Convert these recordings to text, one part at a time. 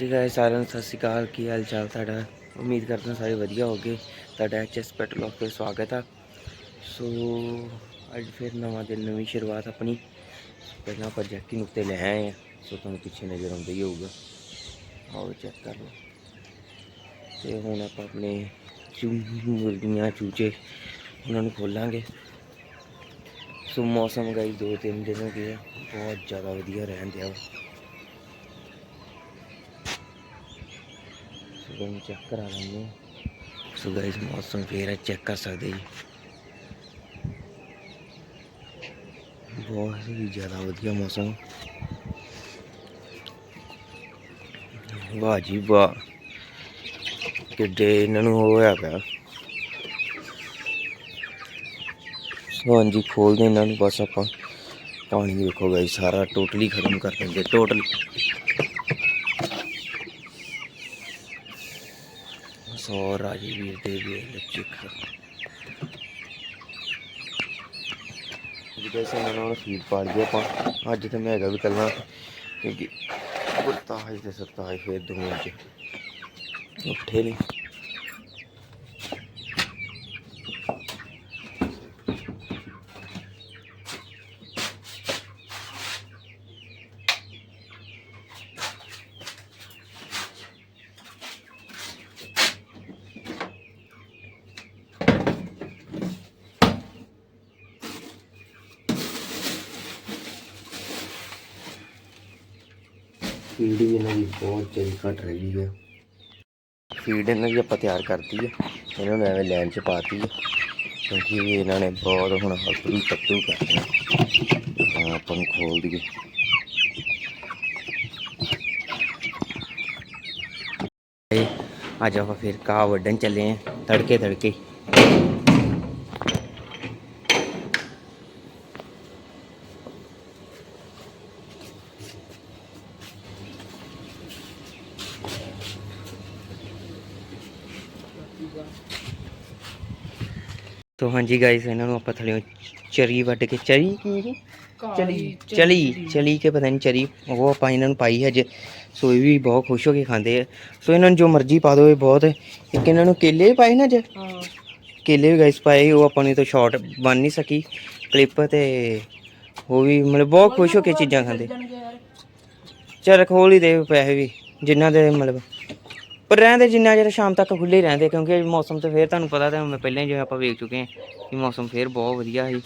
ਜੀ ਗਾਇਸ ਸਾਰਿਆਂ ਨੂੰ ਸਤਿ ਸ਼੍ਰੀ ਅਕਾਲ। ਕੀ ਹਾਲ ਚਾਲ ਤੁਹਾਡਾ? ਉਮੀਦ ਕਰਦਾ ਸਾਰੇ ਵਧੀਆ ਹੋਗੇ ਤੁਹਾਡਾ ਐਚਐਸ ਪੈਟਰੋਲ ਤੇ ਸਵਾਗਤ ਆ। ਸੋ ਅੱਜ ਫਿਰ ਨਵਾਂ ਦਿਨ, ਨਵੀਂ ਸ਼ੁਰੂਆਤ ਆਪਣੀ। ਪਹਿਲਾਂ ਆਪਾਂ ਜੈਕੀ ਨੁਕਤੇ ਲੈ ਆਏ ਆ। ਸੋ ਤੁਹਾਨੂੰ ਪਿੱਛੇ ਨਜ਼ਰ ਆਉਂਦਾ ਹੀ ਹੋਊਗਾ। ਆਓ ਚੈੱਕ ਕਰ ਲਓ। ਤੇ ਹੁਣ ਆਪਾਂ ਆਪਣੇ ਮੁਰਗੀਆਂ ਚੂਚੇ ਉਹਨਾਂ ਨੂੰ ਖੋਲਾਂਗੇ। ਸੋ ਮੌਸਮ ਗਾਈ ਦੋ ਤਿੰਨ ਦਿਨ ਹੋ ਗਏ ਆ। ਬਹੁਤ ਜ਼ਿਆਦਾ ਵਧੀਆ ਰਹਿਣ ਦਿਆ ਵਾ ਸੋ ਤੁਹਾਨੂੰ ਚੈੱਕ ਕਰਾ ਲੈਂਦੇ ਹਾਂ। ਸੋ ਗਾਇਸ ਮੌਸਮ ਫੇਰ ਚੈੱਕ ਕਰ ਸਕਦੇ ਜੀ। ਬਹੁਤ ਹੀ ਜ਼ਿਆਦਾ ਵਧੀਆ ਮੌਸਮ। ਵਾਹ ਜੀ ਵਾਹ। ਕਿੱਡੇ ਇਹਨਾਂ ਨੂੰ ਹੋਇਆ ਪਿਆ। ਸੋ ਹਾਂਜੀ, ਖੋਲਦੇ ਇਹਨਾਂ ਨੂੰ ਬਸ ਆਪਾਂ। ਪਾਣੀ ਦੇਖੋ ਗਾਇਸ ਸਾਰਾ ਟੋਟਲੀ ਖਤਮ ਕਰ ਦਿੰਦੇ ਟੋਟਲ ਸੋ ਰਾਜੀ ਵੀਰ ਦੇ ਵੀ ਲੱਚੇ ਜਿਹਦੇ ਸੇ ਇਹਨਾਂ ਨੂੰ ਫੀਡ ਪਾ ਲਈ ਆਪਾਂ, ਅੱਜ ਤੇ ਮੈਂ ਹੈਗਾ ਵੀ ਕੱਲ੍ਹ ਕਿਉਂਕਿ ਕੁੱਤਾ ਤੇ ਸੱਤਾ ਹੈ ਫੇਰ ਦੋਵੇਂ ਚ। ਉੱਠੇ ਨਹੀਂ ਫੀਡ ਵੀ ਇਹਨਾਂ ਦੀ ਬਹੁਤ ਚੰਗੀ ਘਟ ਰਹੀ ਹੈ ਫੀਡ ਇਹਨਾਂ ਦੀ ਆਪਾਂ ਤਿਆਰ ਕਰਤੀ ਹੈ ਇਹਨਾਂ ਨੂੰ ਐਵੇਂ ਲੈਣ 'ਚ ਪਾਤੀ ਹੈ ਕਿਉਂਕਿ ਇਹਨਾਂ ਨੇ ਬਹੁਤ ਹੁਣ ਹੱਥੂ ਤੱਤੂ ਕਰਨਾ ਆਪਾਂ ਨੂੰ ਖੋਲ ਦਈਏ। ਅੱਜ ਆਪਾਂ ਫਿਰ ਕਾ ਵੱਢਣ ਚੱਲੇ ਆਂ। ਤੜਕੇ ਤੜਕੇ ਤੋ ਹਾਂਜੀ ਗਾਇਸ ਇਹਨਾਂ ਨੂੰ ਆਪਾਂ ਥਲਿਓ ਚਰੀ ਵੱਢ ਕੇ ਚਰੀ ਕੀ ਜੀ ਚਲੀ ਚਲੀ ਚਲੀ ਕੇ ਪਤਾ ਨਹੀਂ ਚਰੀ। ਉਹ ਆਪਾਂ ਇਹਨਾਂ ਨੂੰ ਪਾਈ ਹੈ ਅੱਜ ਸੋ ਇਹ ਵੀ ਬਹੁਤ ਖੁਸ਼ ਹੋ ਕੇ ਖਾਂਦੇ ਆ। ਸੋ ਇਹਨਾਂ ਨੂੰ ਜੋ ਮਰਜ਼ੀ ਪਾ ਦਿਓ ਇਹ ਬਹੁਤ ਹੈ। ਇੱਕ ਇਹਨਾਂ ਨੂੰ ਕੇਲੇ ਪਾਏ ਨਾ ਅੱਜ ਹਾਂ। ਕੇਲੇ ਵੀ ਗਾਇਸ ਪਾਏ ਉਹ ਆਪਾਂ ਨੂੰ ਤਾਂ ਸ਼ਾਰਟ ਬਣ ਨਹੀਂ ਸਕੀ। ਕਲਿੱਪ ਤੇ ਉਹ ਵੀ ਮਤਲਬ ਬਹੁਤ ਖੁਸ਼ ਹੋ ਕੇ ਚੀਜ਼ਾਂ ਖਾਂਦੇ। ਚਲ ਖੋਲ ਹੀ ਦੇ ਪੈਸੇ ਵੀ। ਜਿੰਨਾ ਦੇ ਮਤਲਬ ਪਰ ਰਹਿੰਦੇ ਜਿੰਨਾ ਚਿਰ ਸ਼ਾਮ ਤੱਕ ਖੁੱਲੇ ਹੀ ਰਹਿੰਦੇ ਕਿਉਂਕਿ ਮੌਸਮ ਤੇ ਫੇਰ ਤੁਹਾਨੂੰ ਪਤਾ ਤਾਂ ਮੈਂ ਪਹਿਲਾਂ ਹੀ ਜਿਵੇਂ ਆਪਾਂ ਵੇਖ ਚੁੱਕੇ ਹਾਂ ਕਿ ਮੌਸਮ ਫੇਰ ਬਹੁਤ ਵਧੀਆ ਸੀ।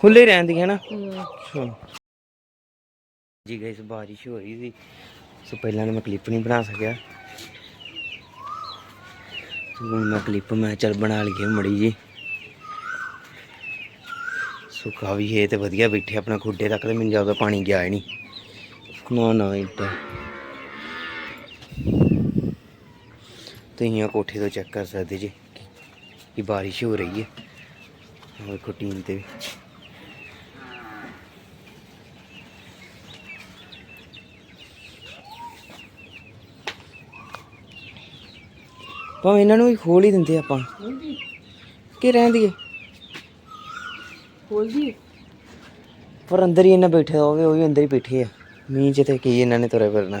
ਖੁੱਲੇ ਹੀ ਰਹਿੰਦੀਆਂ ਨਾ। ਸੋ ਜੀ ਗਾਇਸ ਬਾਰਿਸ਼ ਹੋ ਰਹੀ ਸੀ ਸੋ ਪਹਿਲਾਂ ਤਾਂ ਮੈਂ ਕਲਿੱਪ ਨਹੀਂ ਬਣਾ ਸਕਿਆ। ਸੋ ਹੁਣ ਮੈਂ ਕਲਿੱਪ ਮੈਂ ਚੱਲ ਬਣਾ ਲਈਏ ਮੜੀ ਜੀ ਸੁੱਕਾ ਵੀ ਹੈ ਤੇ ਵਧੀਆ ਬੈਠੇ ਆਪਣਾ ਖੁੱਡੇ ਤੱਕ ਤੇ ਮੈਨੂੰ ਜ਼ਿਆਦਾ ਪਾਣੀ ਗਿਆ ਹੀ ਨਹੀਂ। ਨਾ ਨਾ ਇੱਦਾਂ ਤੁਸੀਂ ਆ ਕੋਠੇ ਤੋਂ ਚੈੱਕ ਕਰ ਸਕਦੇ ਜੀ ਕਿ ਬਾਰਿਸ਼ ਹੋ ਰਹੀ ਹੈ। ਵੇਖੋ ਟੀਨ ਤੇ। ਵੀ ਭਾਵੇਂ ਇਹਨਾਂ ਨੂੰ ਵੀ ਖੋਲ ਹੀ ਦਿੰਦੇ ਆਪਾਂ। ਕਿ ਰਹਿੰਦੀ ਹੈ ਖੋਲ ਦੀ ਪਰ ਅੰਦਰ ਹੀ ਇਹਨਾਂ ਬੈਠੇ ਹੋਵੇ ਉਹ ਵੀ ਅੰਦਰ ਹੀ ਬੈਠੇ ਆ। ਮੀਂਹ ਚ ਤੇ ਕੀ ਇਹਨਾਂ ਨੇ ਤੁਰੇ ਫਿਰਨਾ।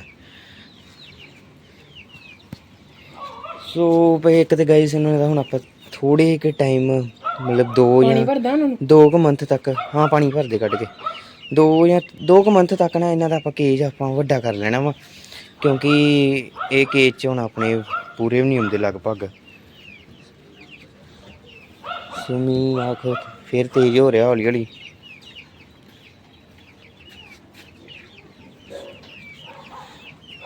ਸੋ ਭਈ ਇੱਕ ਤੇ ਗਾਈਸ ਇਹਨਾਂ ਦਾ ਹੁਣ ਆਪਾਂ ਥੋੜੇ ਕਿ ਟਾਈਮ ਮਤਲਬ ਦੋ ਪਾਣੀ ਜਾਂ ਭਰਦਾ ਉਹਨਾਂ ਨੂੰ? ਦੋ ਕੁ ਮੰਥ ਤੱਕ ਹਾਂ ਪਾਣੀ ਭਰਦੇ ਕੱਢ ਕੇ। ਦੋ ਜਾਂ ਦੋ ਕੁ ਮੰਥ ਤੱਕ ਨਾ ਇਹਨਾਂ ਦਾ ਆਪਾਂ ਕੇਜ ਆਪਾਂ ਵੱਡਾ ਕਰ ਲੈਣਾ ਵਾ। ਕਿਉਂਕਿ ਇਹ ਕੇਜ ਚ ਹੁਣ ਆਪਣੇ ਪੂਰੇ ਵੀ ਨਹੀਂ ਹੁੰਦੇ ਲਗਭਗ। ਸੁਮੀ ਆਖ ਫਿਰ ਤੇਜ਼ ਹੋ ਰਿਹਾ ਹੌਲੀ ਹੌਲੀ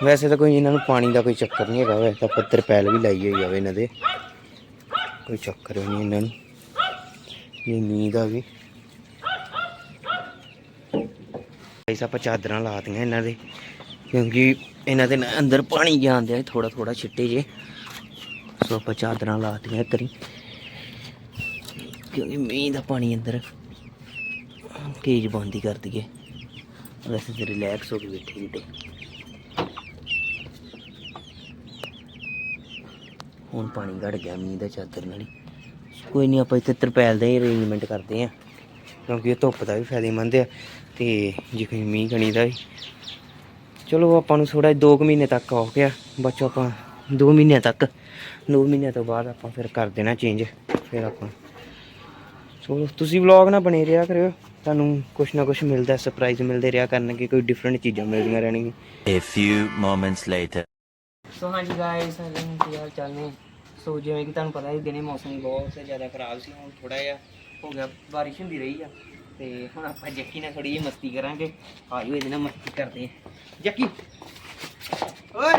ਵੈਸੇ ਤਾਂ ਕੋਈ ਇਹਨਾਂ ਨੂੰ ਪਾਣੀ ਦਾ ਕੋਈ ਚੱਕਰ ਨਹੀਂ ਹੈਗਾ, ਵੈਸੇ ਤਾਂ ਪੱਤਰ ਪੈਲ ਵੀ ਲਾਈ ਹੋਈ ਆਵੇ ਇਹਨਾਂ ਦੇ। ਕੋਈ ਚੱਕਰ ਨਹੀਂ ਇਹਨਾਂ ਨੂੰ। ਨਹੀਂ ਮੀਂਹ ਦਾ ਵੀ ਐਸਾ ਆਪਾਂ ਚਾਦਰਾਂ ਲਾਤੀਆਂ ਇਹਨਾਂ ਦੇ, ਕਿਉਂਕਿ ਇਹਨਾਂ ਦੇ ਅੰਦਰ ਪਾਣੀ ਜਾਂਦੇ ਥੋੜਾ ਥੋੜਾ ਛਿੱਟੇ ਜੇ ਸੋ ਆਪਾਂ ਚਾਦਰਾਂ ਲਾਤੀਆਂ ਕਰੀ ਕਿਉਂਕਿ ਮੀਂਹ ਦਾ ਪਾਣੀ ਅੰਦਰ ਕੇਜ ਬੰਦੀ ਕਰ ਦਈਏ। ਵੈਸੇ ਤੇ ਰਿਲੈਕਸ ਹੋ ਕੇ ਬੈਠੇ ਜਿੱਤੇ ਹੁਣ ਪਾਣੀ ਘੜ ਗਿਆ ਮੀਂਹ ਦਾ ਚਾਦਰ ਨਾਲ ਹੀ। ਕੋਈ ਨਹੀਂ ਆਪਾਂ ਇੱਥੇ ਤਰਪੈਲ ਦਾ ਹੀ ਅਰੇਂਜਮੈਂਟ ਕਰਦੇ ਆਂ ਕਿਉਂਕਿ ਇਹ ਧੁੱਪ ਦਾ ਵੀ ਫਾਇਦੇਮੰਦ ਆ ਤੇ ਜੇ ਕੋਈ ਮੀਂਹ ਕਣੀ ਦਾ ਵੀ। ਚਲੋ ਆਪਾਂ ਨੂੰ ਥੋੜਾ 2 ਮਹੀਨੇ ਤੱਕ ਹੋ ਗਿਆ। ਬੱਚੋ ਆਪਾਂ 2 ਮਹੀਨਿਆਂ ਤੱਕ 2 ਮਹੀਨਿਆਂ ਤੋਂ ਬਾਅਦ ਆਪਾਂ ਫਿਰ ਕਰ ਦੇਣਾ ਚੇਂਜ ਫਿਰ ਆਪਾਂ ਚਲੋ ਤੁਸੀਂ ਵਲੌਗ ਨਾ ਬਣੇ ਰਿਹਾ ਕਰਿਓ। ਤੁਹਾਨੂੰ ਕੁਛ ਨਾ ਕੁਛ ਮਿਲਦਾ ਸਰਪ੍ਰਾਈਜ਼ ਮਿਲਦੇ ਰਿਹਾ ਕਰਨਗੇ ਕੋਈ ਡਿਫਰੈਂਟ ਚੀਜ਼ਾਂ ਮਿਲਦੀਆਂ ਰਹਿਣਗੀਆਂ। A few moments later. ਸੋ ਹਾਂਜੀ ਗਾਇਸ ਕੀ ਹਾਲ ਚਾਲ ਨੇ? ਸੋ ਜਿਵੇਂ ਕਿ ਤੁਹਾਨੂੰ ਪਤਾ ਹੀ ਦਿਨੇ ਮੌਸਮ ਬਹੁਤ ਜ਼ਿਆਦਾ ਖਰਾਬ ਸੀ ਹੁਣ ਥੋੜਾ ਜਿਹਾ ਹੋ ਗਿਆ ਬਾਰਿਸ਼ ਹੁੰਦੀ ਰਹੀ ਆ। ਤੇ ਹੁਣ ਆਪਾਂ ਜੱਕੀ ਨਾਲ ਥੋੜੀ ਜਿਹੀ ਮਸਤੀ ਕਰਾਂਗੇ। ਆਜੋ ਇਹਦੇ ਨਾਲ ਮਸਤੀ ਕਰਦੇ ਆ ਜੱਕੀ! ਓਏ!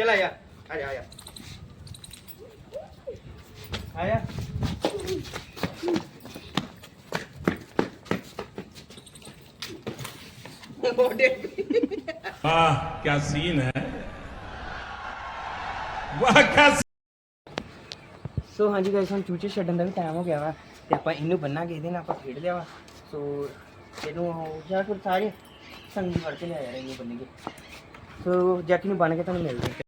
ਚਲ ਆ ਜਾ ਆ ਜਾ ਆ ਜਾ ਆ ਜਾ ਉਹਦੇ वाह क्या सीन है वाह क्या ਸੋ ਹਾਂਜੀ ਗਾਇਸ ਹੁਣ ਚੂਚੇ ਛੱਡਣ ਦਾ ਵੀ ਟਾਈਮ ਹੋ ਗਿਆ ਵਾ ਤੇ ਆਪਾਂ ਇਹਨੂੰ ਬੰਨਾਂਗੇ ਇਹਦੇ ਨਾਲ ਆਪਾਂ ਖੇਡ ਲਿਆ ਵਾ ਸੋ ਇਹਨੂੰ ਹੋ ਜਾਂ ਫਿਰ ਸਾਰੇ ਸੰਗੀ ਵੜ ਕੇ ਲਿਆ ਯਾਰ ਇਹਨੂੰ ਬੰਨੇਗੇ ਸੋ ਜੈਕੀ ਨੂੰ ਬੰਨ ਕੇ ਤੁਹਾਨੂੰ ਮਿਲਦੇ ਹਾਂ